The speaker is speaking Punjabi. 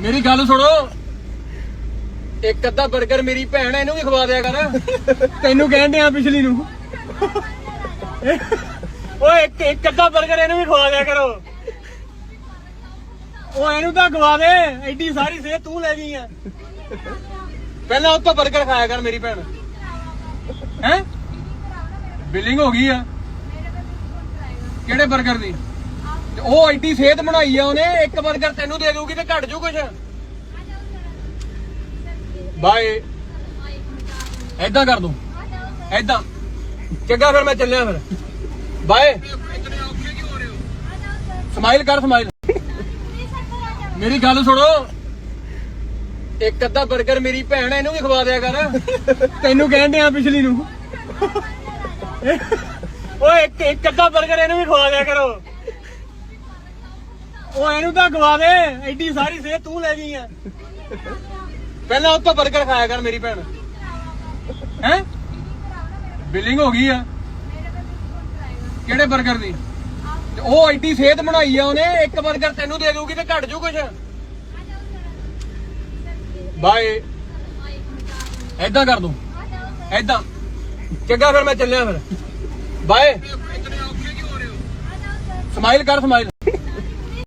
ਮੇਰੀ ਗੱਲ ਸੁਣੋ। ਇੱਕ ਅੱਧਾ 버ਗਰ ਮੇਰੀ ਭੈਣ ਇਹਨੂੰ ਵੀ ਖਵਾ ਦਿਆ ਕਰ। ਤੈਨੂੰ ਕਹਿਣ ਡਿਆ ਪਿਛਲੀ ਨੂੰ। ਓਏ, ਇੱਕ ਇੱਕ ਅੱਧਾ 버ਗਰ ਇਹਨੂੰ ਵੀ ਖਵਾ ਦਿਆ ਕਰੋ। ਉਹ ਇਹਨੂੰ ਤਾਂ ਖਵਾ ਦੇ, ਐਡੀ ਸਾਰੀ ਸਿਹਤ ਤੂੰ ਲੈ ਗਈ ਆ। ਪਹਿਲਾਂ ਉਹ ਤੋਂ 버ਗਰ ਖਾਇਆ ਕਰ ਮੇਰੀ ਭੈਣ। ਹੈ? ਬਿਲਿੰਗ ਹੋ ਗਈ ਆ। ਕਿਹੜੇ 버ਗਰ ਦੀ? ਉਹ ਐਡੀ ਸਿਹਤ ਬਣਾਈ ਆ ਉਹਨੇ, ਇੱਕ ਬਰਗਰ ਤੈਨੂੰ ਦੇ ਦੂਗੀ ਤੇ ਘਟ ਜੂ ਕੁਛ। ਬਾਏ। ਐਦਾਂ ਕਰ ਦੂੰ ਐਦਾਂ ਚੰਗਾ ਫਿਰ ਮੈਂ ਚੱਲਿਆ ਫਿਰ। ਬਾਏ। ਸਮਾਈਲ ਕਰ, ਸਮਾਈਲ। ਮੇਰੀ ਗੱਲ ਸੁਣੋ। ਇੱਕ ਅੱਧਾ 버ਗਰ ਮੇਰੀ ਭੈਣ ਇਹਨੂੰ ਵੀ ਖਵਾ ਦਿਆ ਕਰ। ਤੈਨੂੰ ਕਹਿੰਦੇ ਆ ਪਿਛਲੀ ਨੂੰ। ਓਏ, ਇੱਕ ਇੱਕ ਅੱਧਾ ਬਰਗਰ ਇਹਨੂੰ ਵੀ ਖਵਾ ਦਿਆ ਕਰੋ। ਉਹ ਇਹਨੂੰ ਤਾਂ ਗਵਾ ਦੇ ਐਡੀ ਸਾਰੀ ਸੇ ਤੂੰ ਲੈ ਗਈ ਆ। ਪਹਿਲਾਂ ਉੱਤੋਂ 버ਗਰ ਖਾਇਆ ਕਰ ਮੇਰੀ ਭੈਣ। ਹੈ? ਬਿਲਿੰਗ ਹੋ ਗਈ ਆ। ਕਿਹੜੇ 버ਗਰ ਦੀ ਉਹ ਐਡੀ ਸਿਹਤ ਬਣਾਈ ਆ ਉਹਨੇ ਇੱਕ ਬਰਗਰ ਤੈਨੂੰ ਦੇ ਦੂਗੀ ਤੇ ਘਟ ਜੂ ਕੁਛ। ਬਾਏ। ਐਦਾਂ ਕਰ ਦੂੰ ਐਦਾਂ ਚੰਗਾ ਫਿਰ ਮੈਂ ਚੱਲਿਆ ਫਿਰ। ਬਾਏ। ਸਮਾਈਲ ਕਰ ਸਮਾਈਲ